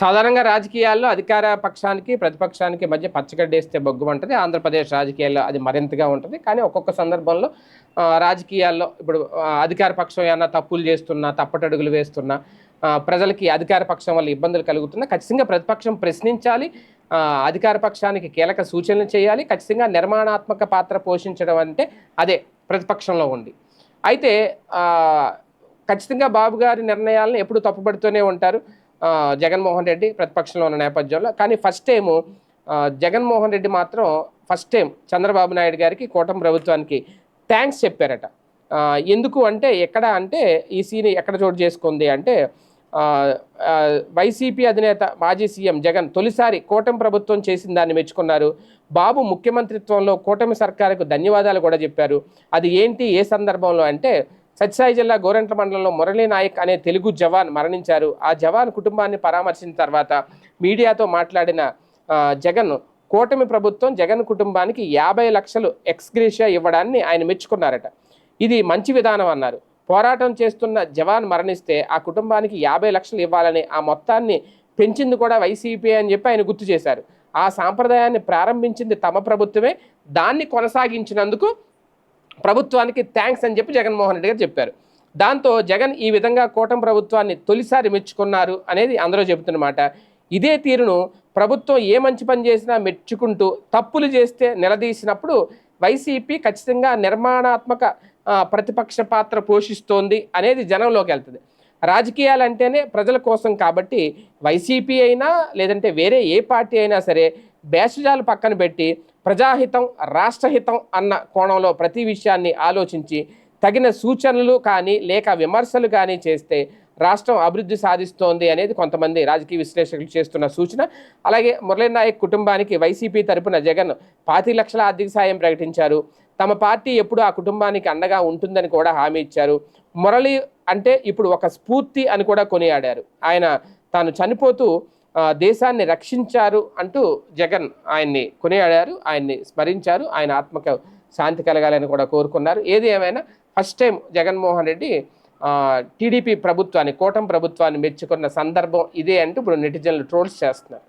సాధారణంగా రాజకీయాల్లో అధికార పక్షానికి ప్రతిపక్షానికి మధ్య పచ్చగడ్డేస్తే బొగ్గు ఉంటుంది ఆంధ్రప్రదేశ్ రాజకీయాల్లో అది మరింతగా ఉంటుంది. కానీ ఒక్కొక్క సందర్భంలో రాజకీయాల్లో ఇప్పుడు అధికార పక్షం ఏమన్నా తప్పులు చేస్తున్నా తప్పటడుగులు వేస్తున్నా ప్రజలకి అధికార పక్షం వల్ల ఇబ్బందులు కలుగుతున్నా ఖచ్చితంగా ప్రతిపక్షం ప్రశ్నించాలి. అధికార పక్షానికి కీలక సూచనలు చేయాలి. ఖచ్చితంగా నిర్మాణాత్మక పాత్ర పోషించడం అంటే అదే ప్రతిపక్షంలో ఉండి. అయితే ఖచ్చితంగా బాబు గారి నిర్ణయాలను ఎప్పుడు తప్పుపడుతూనే ఉంటారు. జగన్మోహన్ రెడ్డి ప్రతిపక్షంలో ఉన్న నేపథ్యంలో. కానీ ఫస్ట్ టైము జగన్మోహన్ రెడ్డి మాత్రం ఫస్ట్ టైం చంద్రబాబు నాయుడు గారికి కూటమి ప్రభుత్వానికి థ్యాంక్స్ చెప్పారట. ఎందుకు అంటే ఎక్కడ అంటే ఈ సీన్ ఎక్కడ చోటు చేసుకుంది అంటే వైసీపీ అధినేత మాజీ సీఎం జగన్ తొలిసారి కూటమి ప్రభుత్వం చేసిన దాన్ని మెచ్చుకున్నారు. బాబు ముఖ్యమంత్రిత్వంలో కూటమి సర్కారుకు ధన్యవాదాలు కూడా చెప్పారు. అది ఏంటి ఏ సందర్భంలో అంటే సత్యసాయి జిల్లా గోరంట్ల మండలంలో మురళీ నాయక్ అనే తెలుగు జవాన్ మరణించారు. ఆ జవాన్ కుటుంబాన్ని పరామర్శించిన తర్వాత మీడియాతో మాట్లాడిన జగన్ కూటమి ప్రభుత్వం జగన్ కుటుంబానికి యాభై లక్షలు ఎక్స్గ్రేషియా ఇవ్వడాన్ని ఆయన మెచ్చుకున్నారట. ఇది మంచి విధానం అన్నారు. పోరాటం చేస్తున్న జవాన్ మరణిస్తే ఆ కుటుంబానికి యాభై లక్షలు ఇవ్వాలని ఆ మొత్తాన్ని పెంచింది కూడా వైసీపీ అని చెప్పి ఆయన గుర్తు చేశారు. ఆ సాంప్రదాయాన్ని ప్రారంభించింది తమ ప్రభుత్వమే. దాన్ని కొనసాగించినందుకు ప్రభుత్వానికి థ్యాంక్స్ అని చెప్పి జగన్మోహన్ రెడ్డి గారు చెప్పారు. దాంతో జగన్ ఈ విధంగా కూటమి ప్రభుత్వాన్ని తొలిసారి మెచ్చుకున్నారు అనేది అందరూ చెబుతున్నమాట ఇదే తీరును ప్రభుత్వం ఏ మంచి పని చేసినా మెచ్చుకుంటూ తప్పులు చేస్తే నిలదీసినప్పుడు వైసీపీ ఖచ్చితంగా నిర్మాణాత్మక ప్రతిపక్ష పాత్ర పోషిస్తోంది అనేది జనంలోకి వెళ్తుంది. రాజకీయాలు అంటేనే ప్రజల కోసం కాబట్టి వైసీపీ అయినా లేదంటే వేరే ఏ పార్టీ అయినా సరే భేషజాలు పక్కన పెట్టి ప్రజాహితం రాష్ట్రహితం అన్న కోణంలో ప్రతి విషయాన్ని ఆలోచించి తగిన సూచనలు కానీ లేక విమర్శలు కానీ చేస్తే రాష్ట్రం అభివృద్ధి సాధిస్తోంది అనేది కొంతమంది రాజకీయ విశ్లేషకులు చేస్తున్న సూచన. అలాగే మురళీ నాయక్ కుటుంబానికి వైసీపీ తరపున జగన్ పాతి లక్షల ఆర్థిక సాయం ప్రకటించారు. తమ పార్టీ ఎప్పుడు ఆ కుటుంబానికి అండగా ఉంటుందని కూడా హామీ ఇచ్చారు. మురళి అంటే ఇప్పుడు ఒక స్ఫూర్తి అని కూడా కొనియాడారు. ఆయన తాను చనిపోతూ దేశాన్ని రక్షించారు అంటూ జగన్ ఆయన్ని కొనియాడారు ఆయన్ని స్మరించారు ఆయన ఆత్మకు శాంతి కలగాలని కూడా కోరుకున్నారు. ఏది ఏమైనా first time Jaganmohan Reddy TDP ప్రభుత్వాన్ని కూటమి ప్రభుత్వాన్ని మెచ్చుకున్న సందర్భం ఇదే అంటూ ఇప్పుడు నెటిజన్లు ట్రోల్స్ చేస్తున్నారు.